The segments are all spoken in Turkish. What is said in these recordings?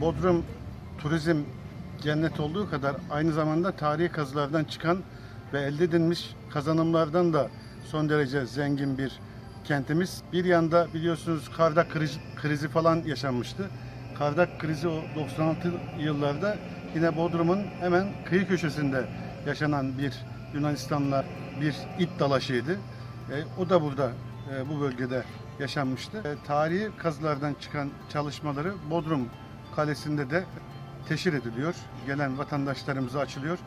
Bodrum turizm cennet olduğu kadar aynı zamanda tarihi kazılardan çıkan ve elde edilmiş kazanımlardan da son derece zengin bir kentimiz. Bir yanda biliyorsunuz Kardak krizi, krizi falan yaşanmıştı. Kardak krizi o 96 yıllarda yine Bodrum'un hemen kıyı köşesinde yaşanan bir Yunanistan'la bir it dalaşıydı. E, o da burada e, bu bölgede yaşanmıştı. E, tarihi kazılardan çıkan çalışmaları Bodrum Kalesi'nde de teşhir ediliyor. Gelen vatandaşlarımıza açılıyor.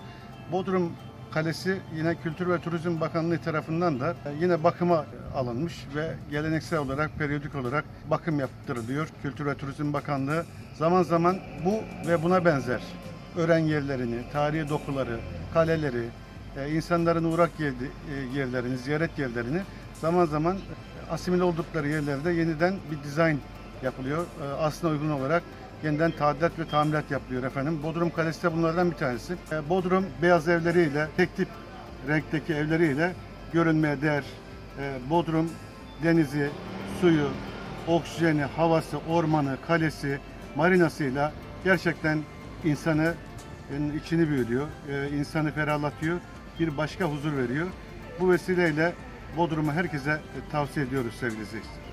Bodrum Kalesi yine Kültür ve Turizm Bakanlığı tarafından da e, yine bakıma alınmış ve geleneksel olarak periyodik olarak bakım yaptırılıyor. Kültür ve Turizm Bakanlığı zaman zaman bu ve buna benzer öğren yerlerini, tarihi dokuları, kaleleri, e, insanların uğrak e, yerlerini, ziyaret yerlerini zaman zaman asimile oldukları yerlerde yeniden bir dizayn yapılıyor. Aslına uygun olarak yeniden tadilat ve tamirat yapılıyor efendim. Bodrum Kalesi de bunlardan bir tanesi. E, Bodrum beyaz evleriyle, tek tip renkteki evleriyle görünmeye değer. E, Bodrum denizi, suyu, oksijeni, havası, ormanı, kalesi, marinasıyla gerçekten insanı e, içini büyülüyor, insanı ferahlatıyor, bir başka huzur veriyor. Bu vesileyle Bodrum'u herkese tavsiye ediyoruz sevgili izleyiciler.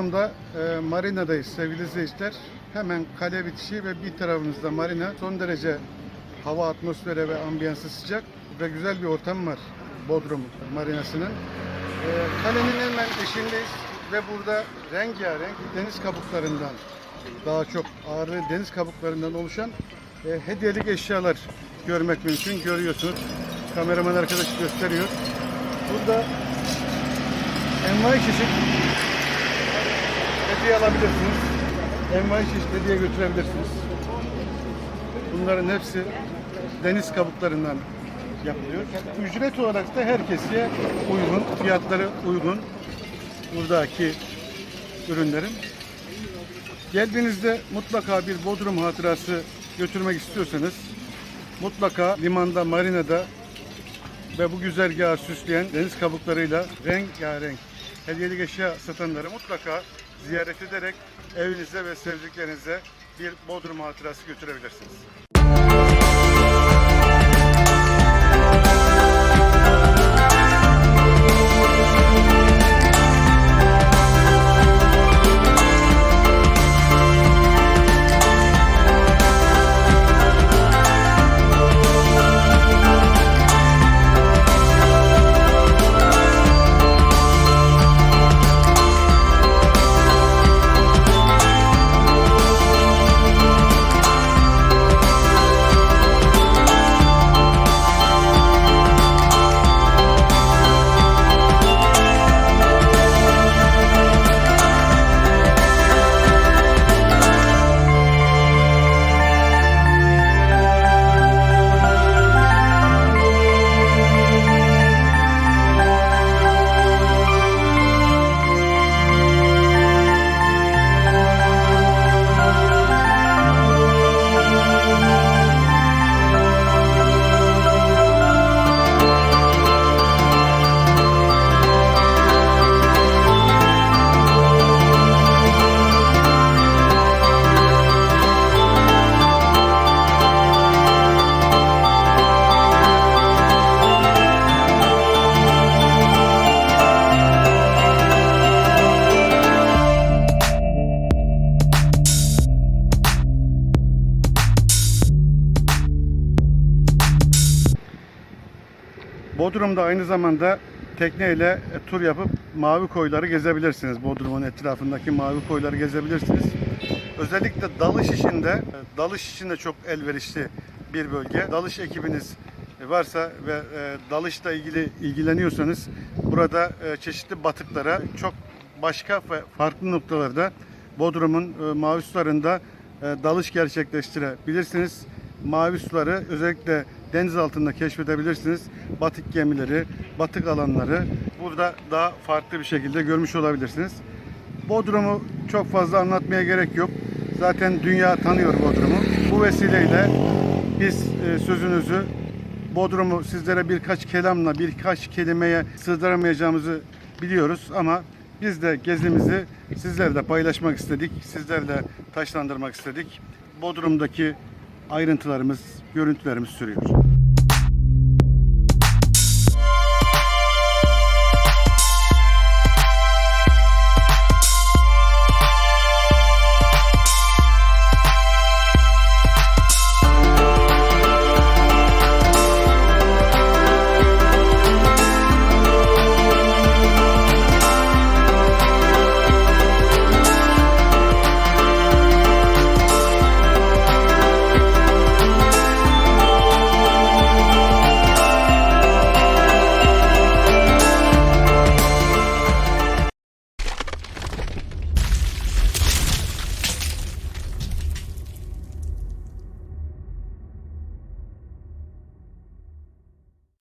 Bodrum'da e, marinadayız sevgili izleyiciler. Hemen kale bitişi ve bir tarafımızda marina. Son derece hava atmosferi ve ambiyansı sıcak ve güzel bir ortam var Bodrum marinasının. E, kalenin hemen eşindeyiz ve burada rengarenk deniz kabuklarından daha çok ağırlı deniz kabuklarından oluşan e, hediyelik eşyalar görmek mümkün. Görüyorsunuz. Kameraman arkadaş gösteriyor. Burada envai çeşit hediye alabilirsiniz. Envai çeşit hediye götürebilirsiniz. Bunların hepsi deniz kabuklarından yapılıyor. Ücret olarak da herkese uygun, fiyatları uygun. Buradaki ürünlerin. Geldiğinizde mutlaka bir Bodrum hatırası götürmek istiyorsanız mutlaka limanda, marinada ve bu güzergahı süsleyen deniz kabuklarıyla rengarenk hediyelik eşya satanları mutlaka ziyaret ederek evinize ve sevdiklerinize bir Bodrum hatırası götürebilirsiniz. Bodrum'da aynı zamanda tekneyle e, tur yapıp mavi koyları gezebilirsiniz. Bodrum'un etrafındaki mavi koyları gezebilirsiniz. Özellikle dalış işinde, dalış işinde çok elverişli bir bölge. Dalış ekibiniz varsa ve e, dalışla ilgili ilgileniyorsanız burada e, çeşitli batıklara çok başka ve farklı noktalarda Bodrum'un mavi sularında dalış gerçekleştirebilirsiniz. Mavi suları özellikle deniz altında keşfedebilirsiniz. Batık gemileri, batık alanları burada daha farklı bir şekilde görmüş olabilirsiniz. Bodrum'u çok fazla anlatmaya gerek yok. Zaten dünya tanıyor Bodrum'u. Bu vesileyle biz e, sözünüzü Bodrum'u sizlere birkaç kelamla, birkaç kelimeye sığdıramayacağımızı biliyoruz ama biz de gezimizi sizlerle paylaşmak istedik, sizlerle taşlandırmak istedik. Bodrum'daki ayrıntılarımız, görüntülerimiz sürüyor.